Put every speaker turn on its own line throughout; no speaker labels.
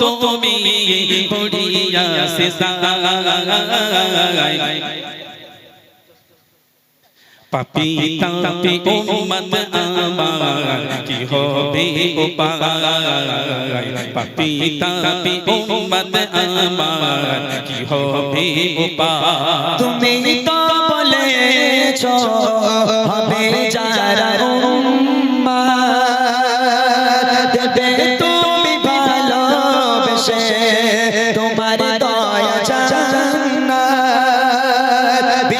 তুমি
পড়িয়া সিসায় পাপিতা পি উম্মত আমার, কি হবে উপায় পাপিতা পি উম্মত আমার, কি হবে উপায়
তুমি তো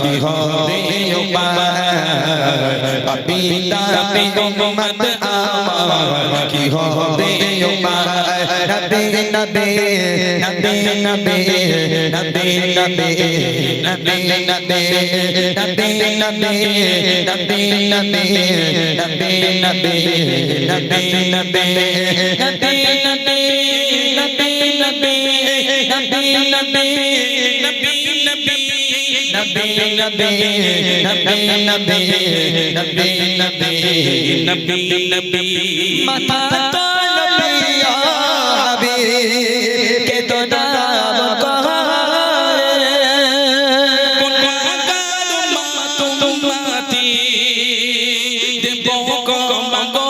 কি হবে উপায় পিতা উম্মত আমার। কি হবে উপায় নবী নবী নবী নবী নবী নবী নবী নবী নবী নবী নবী নবী নবী নবী নবী নবী নবী নবী মাথা তো নবী আবি কে তো নাম কহারে
কোন আকার মা তোমাতি দেব কমগরে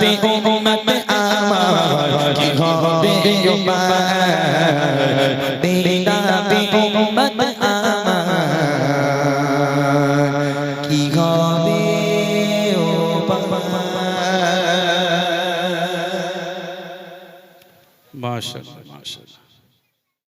পি উম্মত আমার কি হবে পিতা পি উম্মত আমার কি হবে উপায়
মাশাআল্লাহ।